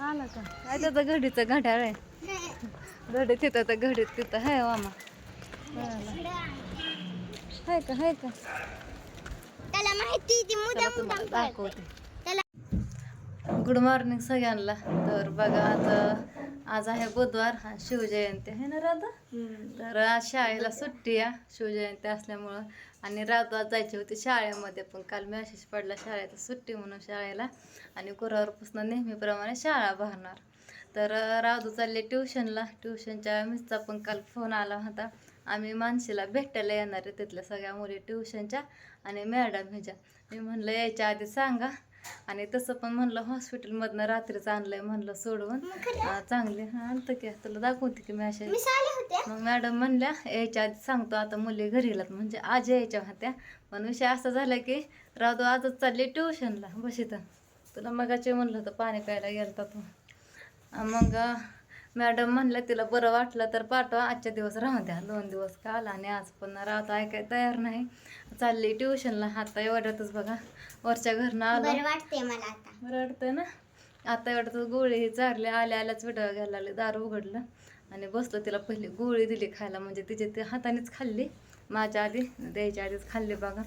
आला का? काय त्याचं घडीचं घड्याळ आहे. घडी तिथं तर घडीत तिथं. आहे मामा. आहे का आहे का? त्याला माहिती ती मुद्दाम. दाखवते. गुड मॉर्निंग सगळ्यांना. तर बघा आज आज आहे बुधवार हा शिवजयंती आहे ना राधा? तर आज शाळेला सुट्टी आहे. शिवजयंती असल्यामुळं आणि राधा जायचे जायची होती शाळेमध्ये पण. काल मॅसेज पडला शाळेत सुट्टी म्हणून शाळेला आणि गुरुवारपासून नेहमीप्रमाणे शाळा भरणार. तर अं, राधू चालले ट्युशनला. ट्युशनच्या मिसचा पण काल फोन आला होता. आम्ही मानशीला भेटायला येणार आहे तिथल्या सगळ्या मुली ट्युशनच्या आणि मॅडम ह्याच्या. मी म्हणलं यायच्या आधी सांगा. आणि तसं पण म्हणलं हॉस्पिटलमधनं रात्रीच आणलंय म्हणलं सोडवून चांगले. हां आणतं की तुला दाखवते की मी होते मग मॅडम म्हणल्या यायच्या आधी सांगतो आता मुली घरी गेलात म्हणजे आज यायच्या होत्या. पण विषय असा झाला की राधू आजच चालली ट्युशनला बस इथं. तुला मगाचे म्हणलं होतं पाणी प्यायला गेलता तू. मग मॅडम म्हणलं तिला बरं वाटलं तर पाठवा आजच्या दिवस राहू द्या. दोन दिवस काल आणि आज पण राहतो ऐकाय तयार नाही. चालली ट्युशनला. आता एवढ्यातच बघा वरच्या घरनं आलो. वाटते मला आता. बरं वाटतं ना? आता एवढं गोळी ही चारली आल्या आल्याच विडा घ्यायला लागले दार उघडलं आणि बसलं तिला पहिली गोळी दिली खायला. म्हणजे तिचे ते हातानेच खाल्ली माझ्या आधी द्यायच्या आधीच खाल्ली बघा.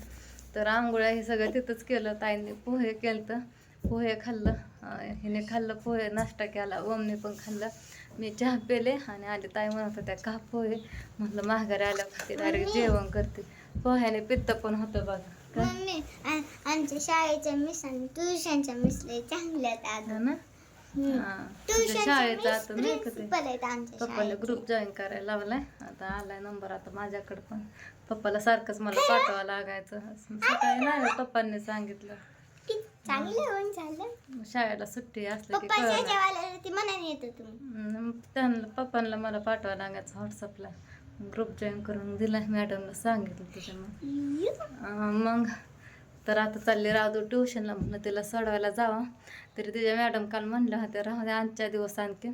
तर आंघोळ्या हे सगळं तिथंच केलं ताईंनी पोहे केलं तर पोहे खाल्लं हिने खाल्लं पोहे नाश्ता केला ओमने पण खाल्लं. मी चहा पेले आणि आले ताई म्हणत होत्या का पोहे? म्हटलं माघारी आल्या की डायरेक्ट जेवण करते. पोह्याने पित्त पण होतं बघा. काय मम्मी आ- आमच्या शाळेच्या मिस आणि ट्युशनच्या मिसले चांगल्या आहेत आज हा ना? हा. तुझ्या शाळेचा आता नाही का ते? प्रिन्सिपल आहेत आमच्या पप्पाला शाळेचे. ग्रुप जॉईन करायला लावलाय. आता आलाय नंबर आता माझ्याकडे पण. पप्पाला सारखंच मला पाठवा लागायचं. असं सकाळी नाही पप्पांनी सांगितलं. चांगलं होऊन झालं शाळेला सुट्टी असली की पप्पाच्या कळलं. जेवायला ती मनाने येतो तुम्ही हम्म, त्यांना पप्पांना मला पाठवा लागायचं व्हॉट्सअपला ग्रुप जॉईन करून दिला मॅडमला सांगितलं त्याच्यामुळे मग तर आता चालली राहतो ट्युशनला म्हणलं तिला सोडवायला जावं. तरी तिच्या मॅडम काल म्हणल्या होत्या राहू द्या आजच्या दिवस आणखी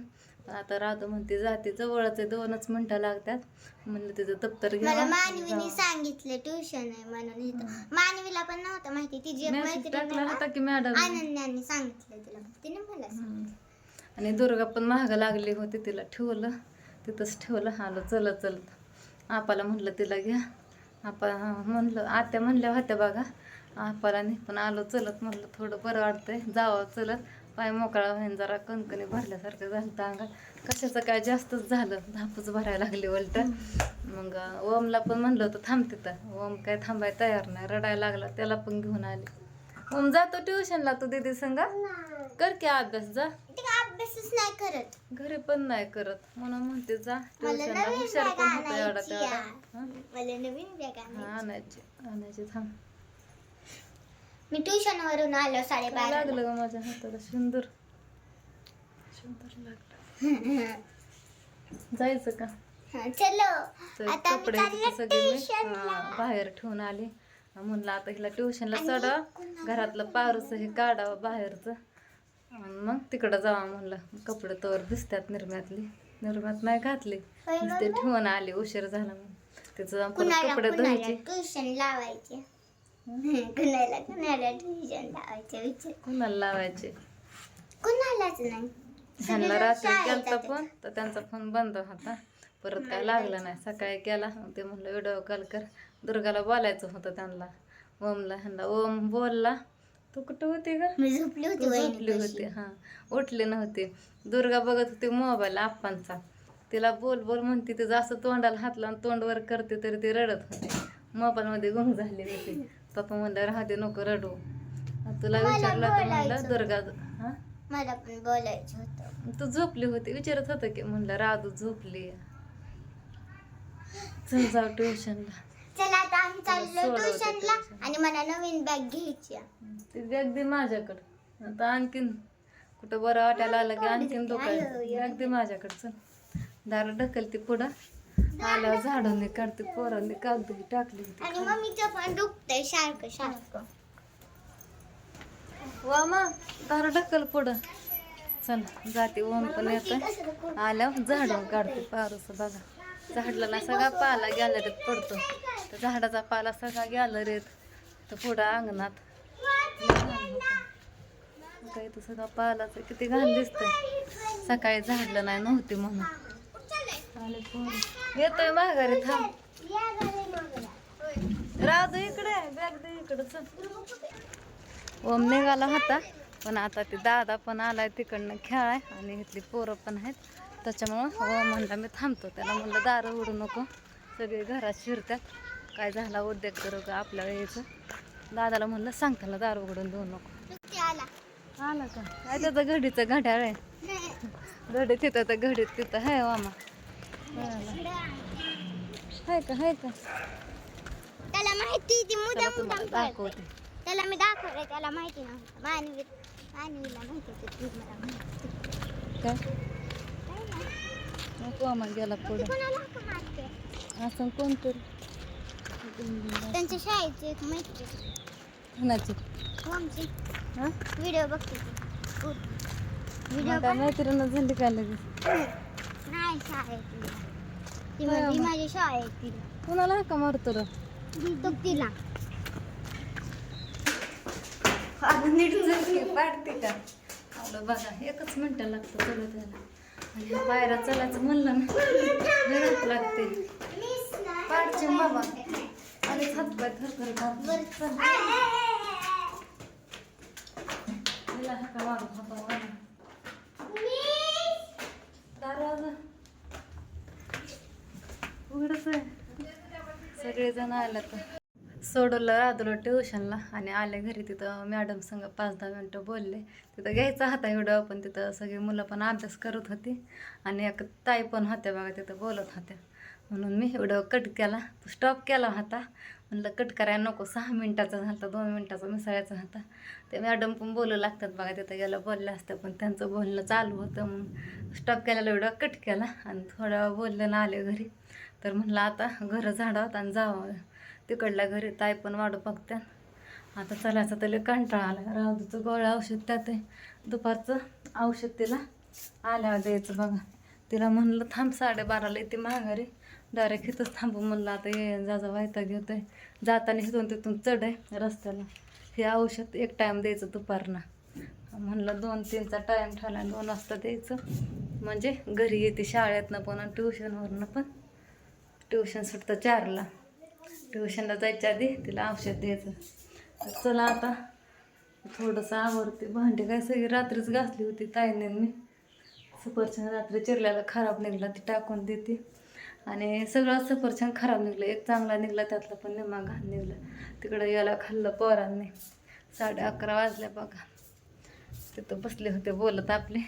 पण आता राहतो म्हणते जाते जवळच आहे दोनच मिनटं लागतात. म्हणलं तिचं दप्तर मला घ्या मानवीने सांगितलं ट्युशन आहे म्हणून इथं. मानवीला पण नव्हतं माहिती तिची एक मेसेज मैत्रीण टाकला होता की मॅडम? आनंदाने सांगितलं तिला. तिने मला सांगितलं. आणि दुर्गा पण महाग लागली होती तिला ठेवलं. तिथंच ठेवलं आलो चलत चलत. आपाला म्हणलं तिला घ्या. आपा म्हणलं आत्या म्हणल्या होत्या बघा. आपाला नाही पण आलो चलत म्हणलं थोडं बरं वाटतंय. जावं चलत. पाय मोकळा होईन जरा कणकणी भरल्यासारखं झालं तर अंगात. कशाचं काय जास्तच झालं. धापूच भरायला लागली उलट. मग ओमला पण म्हणलं होतं थांब तिथं. ओम काय थांबाय तयार नाही. रडायला लागला. त्याला पण घेऊन आले. ओम जातो ट्युशनला तू दीदी संगा. कर की अभ्यास जा. अभ्यासच नाही करत. घरी पण नाही करत. म्हणून म्हणते जा. ट्युशनला हुशार पण होतं एवढा तेवढा. हं? आणायची. आणायची थांब. मी ट्युशन वरून आलो साडेबारा लागलं ग माझ्या हाताला सुंदर. सुंदर लागलं. जायचं का? चलो. तर आता मी कपडे चालले सगळे मी. हा, बाहेर ठेवून आले. म्हणलं आता हिला ट्युशनला चढा घरातलं पारूस हे काढावं बाहेरचं. आणि मग तिकडं जावा म्हणलं. कपडे तवर दिसतात निर्म्यातली. निर्म्यात नाही घातली. होय नुसते ठेवून आले. उशीर झाला मग तिचं जाऊन परत कुणाला कपडे कुणाला धुवायचे. ट्युशन लावायचे. कुणाला कुणाला ट्युशन लावायचे विचार. कुणाला लावायचे? कुणालाच नाही. ह्यांना सगळे रात्री शाळेत गेलता जातात. फोन तर त्यांचा फोन बंद होता. परत काय लागला नाही. सकाळी केला. ते म्हणलं व्हिडिओ कॉल कर. दुर्गाला बोलायचं होतं त्यांना. ओमला ह्यांना ओम बोलला. तू कुठं होती का मी झोपली होती झोपली हा उठली नव्हती. दुर्गा बघत होती मोबाईल आप्पांचा. तिला बोल बोल म्हणते तिचं असं तोंडाला हात लावून तोंड वर करते तरी ती रडत होती. मोबाईल मध्ये गुंग झाली होती. पप्पा म्हणलं राहते नको रडू. तुला विचारलं तर म्हणलं दुर्गा मला पण बोलायचं होतं. तू झोपली होती? विचारत होतं की म्हणलं राधू झोपली चल जाऊ ट्युशनला. चला आता आम्ही चाललो ट्युशनला. आणि मला नवीन बॅग घ्यायची. ती बॅग दे माझ्याकडं. आता आणखीन कुठं बरं वाटायला आलं की आणखीन आयो. बॅग दे माझ्याकडं चल. दार ढकलते पुढं. आल्यावर झाडून काढते पोरांनी कागदी टाकली होती आणि मम्मीचं पण दुखतंय सारखं सारखं. वा मग दार ढकल पुढं. चल जाते ओम पण येतं आल्यावर झाडून काढते पारूस बघा. झाडला सगळा पाला गॅलरीत पडतो. तर झाडाचा पाला सगळा गॅलरीत. तर पुढं अंगणात. काही तर सगळं पालाचं किती घाण दिसतंय. सकाळी झाडलं नाही नव्हती म्हणून. येतोय माघारी थांब. राहतो इकडे बॅग दे इकडं चल. ओम निघाला होता पण आता ते दादा पण आलाय तिकडनं खेळाय आणि इथली पोरं पण आहेत. त्याच्यामुळं ओम म्हणला मी थांबतो त्याला म्हणलं दारं उडू नको. सगळे घरात शिरतात काय झाला उद्योग करू का आपल्या यायचं दादाला म्हणलं सांग त्याला दार उघडून देऊ नको. आला का? काय त्याचं घडीचं घड्याळ आहे? घडी तिथं तर घडीत तिथं आहे मामा आहे का आहे का? त्याला माहिती ती मुद्दाम मुद्दाम दाखवते. त्याला मी दाखवलं त्याला माहिती नव्हतं. मानवी मानवीला माहिती होतं ती मला माहिती. काय? काय. नको आम्हा गेला पुढे. असं कोणतरी त्यांच्या शाळेची एक मैत्री कुणाची? आमची. हा? व्हिडिओ बघते व्हिडिओ काय मैत्रीण झाली का लगेच नाही शाळेतली ती म्हणजे मग. माझी शाळेतली कुणाला का मारतो र? तो तिला. नीट जर पाडते का? आलं बघा एकच मिनटं लागतं चला त्याला. आणि ह्या बाहेर चलायचं म्हणलं ना वेळच लागते. पाडचे बाबा. आणि हातपाय थरथर. हिला हाका मारू, हाका मारू. सगळेजण आले तर सोडवलं राधुला ट्युशनला आणि आले घरी. तिथं मॅडम संग पाच दहा मिनटं बोलले. तिथं घ्यायचा होता व्हिडिओ पण तिथं सगळी मुलं पण अभ्यास करत होती. आणि एक ताई पण होत्या बघा तिथं बोलत होत्या. म्हणून मी एवढं कट केला. स्टॉप केला होता. म्हणलं कट करायला नको. सहा मिनटाचा झाला दोन मिनटाचा मिसळायचा होता. ते मॅडम पण बोलू लागतात बघा तिथं गेलं बोललं असतं पण त्यांचं बोलणं चालू होतं मग स्टॉप केलेला एवढं कट केला आणि थोडं बोललं ना आले घरी. तर म्हणलं आता घरं झाडावत आणि जावं. तिकडल्या घरी ताई पण वाढू बघत्यात आता चलायचं त्याला कंटाळा आला राहूचं गोळ्या औषध त्यात आहे. दुपारचं औषध तिला आल्यावर द्यायचं बघा. तिला म्हणलं थांब साडेबाराला येते माघारी. डायरेक्ट इथंच थांबू म्हणलं आता ये जाजा जा घेतोय. जाताना इथून तिथून चढ आहे रस्त्याला. हे औषध एक टाईम द्यायचं दुपारनं. म्हणलं दोन तीनचा टाईम ठेवला दोन वाजता द्यायचं. म्हणजे घरी येते शाळेतनं पण आणि ट्युशनवरनं पण. ट्युशन सुटतं चारला. ट्युशनला जायच्या आधी तिला औषध द्यायचं. तर चला आता. थोडंसं आवडते भांडी काय सगळी रात्रीच घासली होती ताईने मी. सफरचंद रात्री चिरल्याला खराब निघला ती टाकून देते. आणि सगळं सफरचंद खराब निघलं. एक चांगला निघला त्यातला पण निमा घाण निघला. तिकडं याला खाल्लं पोरांनी. साडे अकरा वाजल्या बघा. तिथं बसले होते बोलत आपले.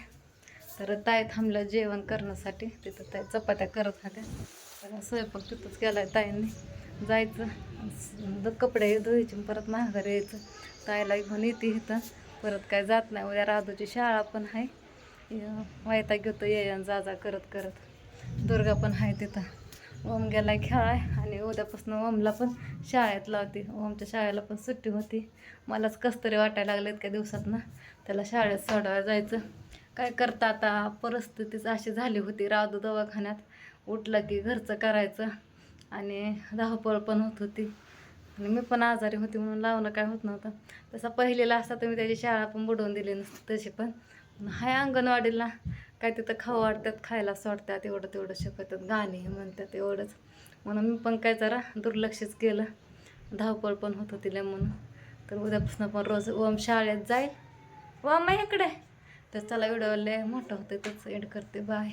तर ताई थांबलं जेवण करण्यासाठी. तिथं ताई चपात्या करत होत्या. त्याला स्वयंपाक तिथंच केला आहे ताईंनी. जायचं. स- कपडे धुवायचे परत माघारी यायचं. ताईला घेऊन येते इथं. परत काय जात नाही. उद्या राधूची शाळा पण आहे. वायता घेतो ये आणि जा जा करत करत. दुर्गा पण आहे तिथं. ओम गेला खेळाय आणि उद्यापासून ओमला पण शाळेत लावते. ओमच्या शाळेला पण सुट्टी होती. मलाच कस तरी वाटायला लागलं इतक्या दिवसात ना त्याला शाळेत सोडायला जायचं. काय करता आता? परिस्थितीच अशी झाली होती रावदू दवाखान्यात. उठलं की घरचं करायचं. आणि धावपळ पण होत होती. आणि मी पण आजारी होती म्हणून लावणं काय होत नव्हतं. तसा पहिलेला असता तर मी त्याची शाळा पण बुडवून दिली नसती तशी पण हाय अंगणवाडीला. काय तिथं खाऊ वाटतात खायला सोडतात एवढं तेवढं शिकवतात गाणी म्हणतात एवढंच. म्हणून मी पण काय जरा दुर्लक्षच केलं. धावपळ पण होत होती म्हणून. तर उद्यापासून पण रोज ओम शाळेत जाईल. ओम इकडे. तर चला व्हिडिओ लय मोठं होतं त्याच एड करते. बाय.